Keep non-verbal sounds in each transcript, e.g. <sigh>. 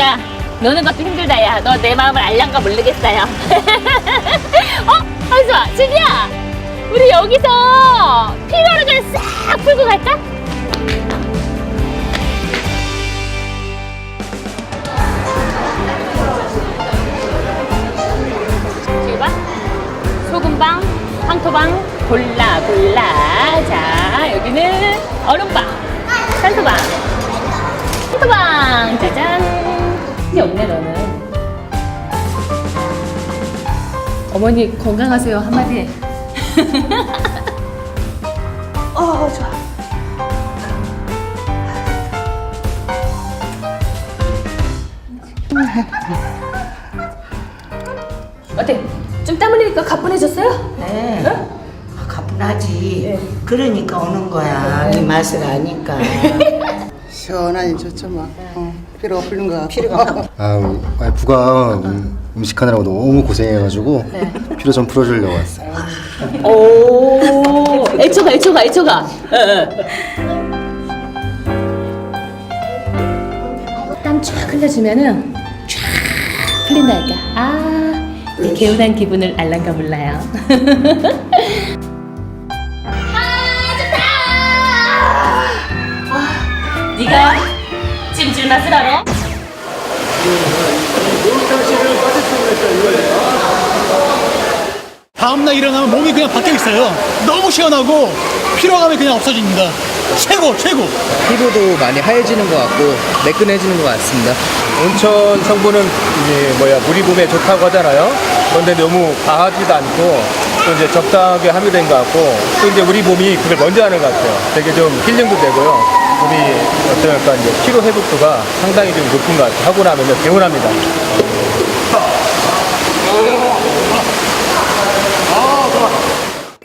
테니까 노는 것도 힘들다 야. 너 내 마음을 알란가 모르겠어요. <laughs> 어? 하수아, 진이야. 우리 여기서 피로를 그냥 싹 풀고 갈까? 지우방, 소금방, 황토방 골라 골라. 자 여기는 얼음방, 산소방, 황토방. 짜잔. 없네 너는. 어머니 건강하세요 한마디. <laughs> 어 좋아. 어때? 좀 땀 흘리니까 가뿐해졌어요? 네. 아, 가뿐하지. 그러니까 오는 거야. 이 맛을 아니까. <laughs> 시원하니 좋죠 뭐. 어, 피로가 풀린 거 같고. 피로가 아, 우리 와이프가 음, 음식 하느라고 너무 고생해가지고 피로 좀 풀어주려고 왔어요. 오, 애초가, 애초가, 애초가. 땀쫙 흘려주면은 쫙 풀린다니까. 아, 이 개운한 기분을 알란가 몰라요. <laughs> 아, 좋다! 아, 네가 맛을 알아? 다음날 일어나면 몸이 그냥 바뀌어 있어요. 너무 시원하고 피로감이 그냥 없어집니다. 최고, 최고. 피부도 많이 하얘지는 것 같고 매끈해지는 것 같습니다. 온천 성분은 이제 뭐야 물이 몸에 좋다고 하잖아요. 그런데 너무 과하지도 않고 또 이제 적당하게 함유된 것 같고 또 이제 우리 몸이 그걸 먼저 하는 것 같아요. 되게 좀 힐링도 되고요. 우리 약간 이제 피로 회복도가 상당히 좀 높은 것 같아요. 하고 나면 개운합니다.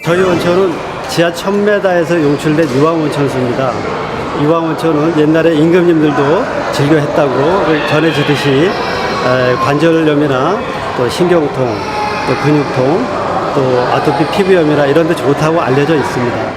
저희 온천은 지하 1000m에서 용출된 유황온천수입니다. 유황온천은 옛날에 임금님들도 즐겨 했다고 전해지듯이 에, 관절염이나 또 신경통, 또 근육통, 또 아토피 피부염이나 이런 데 좋다고 알려져 있습니다.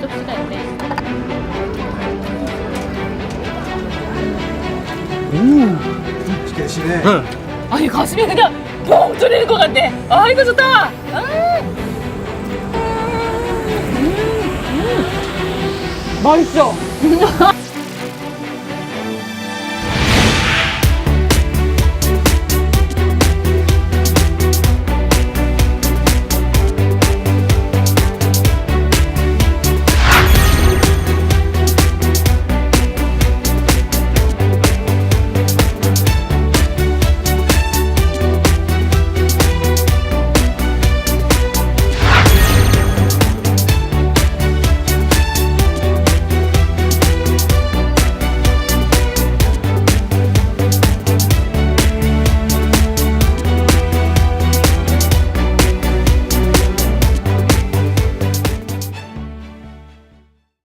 아, 쪽지가 있네. 계시네. 아니 가슴이 그냥 뻥 뚫리는 것 같네. 아 이거 좋다. 아. 음, 음. 맛있어. <laughs>